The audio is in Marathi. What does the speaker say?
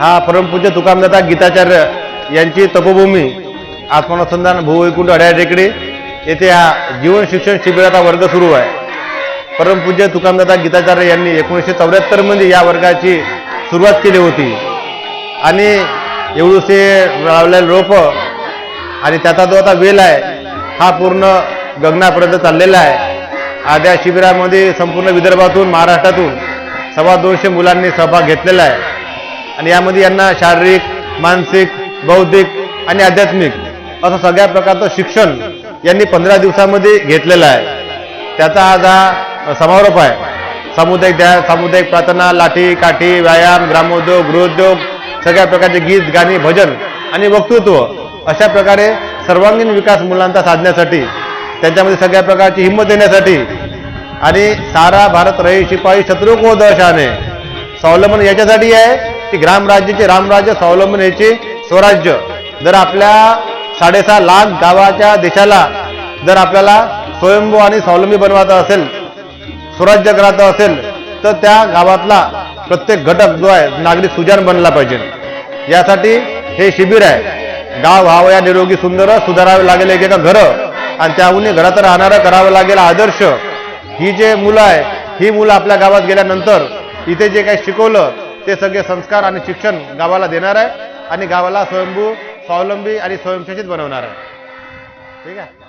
हा परमपूज्य तुकामदाता गीताचार्य यांची तपोभूमी आत्मानुसंधान भूवैकुंठ अड्याटेकडे येथे हा जीवन शिक्षण शिबिराचा वर्ग सुरू आहे. परमपूज्य तुकामदाता गीताचार्य यांनी एकोणीसशे चौऱ्याहत्तरमध्ये या वर्गाची सुरुवात केली होती. आणि एवढूसे लावलेले रोप आणि त्याचा जो आता वेल आहे. हा पूर्ण गगनापर्यंत चाललेला आहे. आज या शिबिरामध्ये संपूर्ण विदर्भातून महाराष्ट्रातून सव्वा दोनशे मुलांनी सहभाग घेतलेला आहे. आणि यामध्ये यांना शारीरिक मानसिक बौद्धिक आणि आध्यात्मिक असं सगळ्या प्रकारचं शिक्षण यांनी पंधरा दिवसामध्ये घेतलेलं आहे. त्याचा आज हा समारोप आहे. सामुदायिक ध्यान सामुदायिक प्रार्थना लाठी काठी व्यायाम ग्रामोद्योग गृहोद्योग सगळ्या प्रकारचे गीत गाणी भजन आणि वक्तृत्व अशा प्रकारे सर्वांगीण विकास मुलांचा साधण्यासाठी त्यांच्यामध्ये सगळ्या प्रकारची हिंमत देण्यासाठी आणि सारा भारत रही शिपाई शत्रुको दशाने स्वावलंबन याच्यासाठी आहे. की ग्रामराज्याचे रामराज्य स्वावलंबन याचे स्वराज्य. जर आपल्या साडेसहा लाख गावाच्या देशाला जर आपल्याला स्वयंभू आणि स्वावलंबी बनवायचा असेल स्वराज्य करायचं असेल तर त्या गावातला प्रत्येक घटक जो आहे नागरिक सुजान बनला पाहिजे. यासाठी हे शिबिर आहे. गाव व्हावं या निरोगी सुंदर सुधारावे लागेल एकेका घरं. आणि त्याहून घरात राहणारं करावं लागेल आदर्श. ही जे मुलं आहे ही मुलं आपल्या गावात गेल्यानंतर इथे जे काही शिकवलं ते सगळे संस्कार आणि शिक्षण गावाला देणार आहे आणि गावाला स्वयंभू स्वावलंबी आणि स्वयंशासित बनवणार आहे. ठीक आहे?